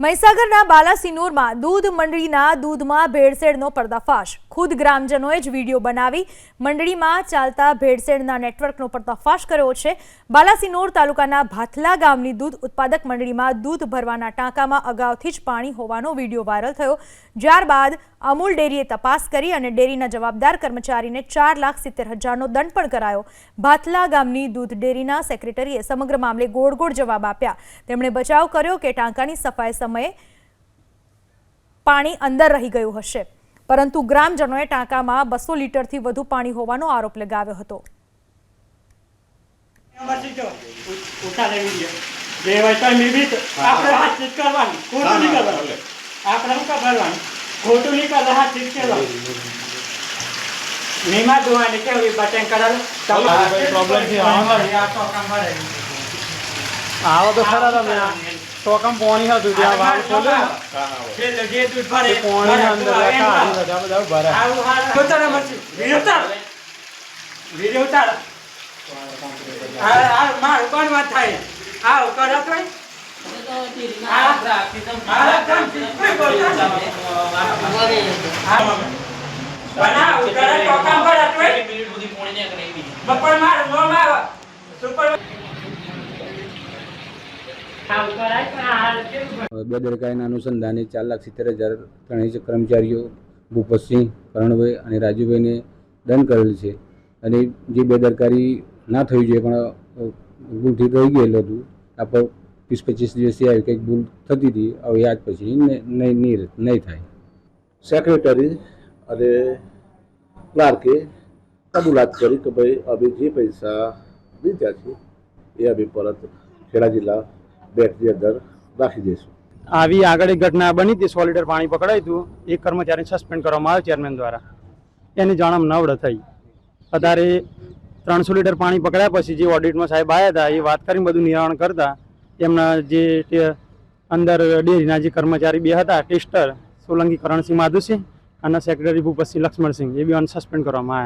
મહીસાગરના બાલાસિનોરમાં દૂધ મંડળીના દૂધમાં ભેળસેળનો પર્દાફાશ. ખુદ ગ્રામજનોએ જ વીડિયો બનાવી મંડળીમાં ચાલતા ભેળસેળના નેટવર્કનો પર્દાફાશ કર્યો છે. બાલાસિનોર તાલુકાના ભાથલા ગામની દૂધ ઉત્પાદક મંડળીમાં દૂધ ભરવાના ટાંકામાં અગાઉથી જ પાણી હોવાનો વીડિયો વાયરલ થયો. જ્યારબાદ અમૂલ ડેરીએ તપાસ કરી અને ડેરીના જવાબદાર કર્મચારીને ચાર લાખ સિત્તેર હજારનો દંડ પણ કરાયો. ભાથલા ગામની દૂધ ડેરીના સેક્રેટરીએ સમગ્ર મામલે ગોળ ગોળ જવાબ આપ્યા. તેમણે બચાવ કર્યો કે ટાંકાની સફાઈ સમયે પાણી અંદર રહી ગયું હશે. પરંતુ ગ્રામજનોએ ટાંકામાં બસો લીટરથી વધુ પાણી હોવાનો આરોપ લગાવ્યો હતો. ખોટું નહીં નીમા ધોવાની કેવી બટન છે. આવો તો ખરા તમે. તો કમ પોણી હતું ત્યાં વાળ ખોલે ને, જે દૂધ ભરે, તે અંદર આ બધા બધા ભરાય. વીડિયો ઉતાર. આ આ મારું કોણ વાત થાય? આવું કર આપણે. બપોર આ કામથી કોઈ બોલતા નથી. આ બનાવ, ઉતારે તો કામ ભરે તોય. બપોર મારું મોં આવે. સુપર આવું કરાય પણ આ હાલ કેવું બેદરકારીના અનુસંધાને ચાર લાખ સિત્તેર હજાર ત્રણેય કર્મચારીઓ ભૂપતસિંહ, કરણભાઈ અને રાજુભાઈને દંડ કરેલ છે. અને જે બેદરકારી ના થવી જોઈએ પણ ભૂલથી રહી ગયેલું હતું, આ પર વીસ પચીસ દિવસથી આવી કંઈક ભૂલ થતી હતી, હવે આજ પછી નહીં નહીં થાય. સેક્રેટરી અને ક્લાર્કે કબૂલાત કરી કે ભાઈ અમે જે પૈસા લીધા છે, એ અમે પરત ખેડા જિલ્લા બેંકની અંદર નાખી દઈશું. આવી આગળ એક ઘટના બની હતી સો લીટર પાણી પકડાયું હતું. એક કર્મચારીને સસ્પેન્ડ કરવામાં આવ્યો ચેરમેન દ્વારા. એની જાણમ નવડ થઈ. અત્યારે ત્રણસો લીટર પાણી પકડાયા પછી જે ઓડિટમાં સાહેબ આવ્યા હતા, એ વાત કરીને બધું નિવારણ કરતા, એમના જે અંદર ડેરીના જે કર્મચારી બે હતા, ટેસ્ટર સોલંકી કરણસિંહ માધુસિંહ અને સેક્રેટરી ભૂપતસિંહ લક્ષ્મણસિંહ, એ બી સસ્પેન્ડ કરવામાં આવ્યા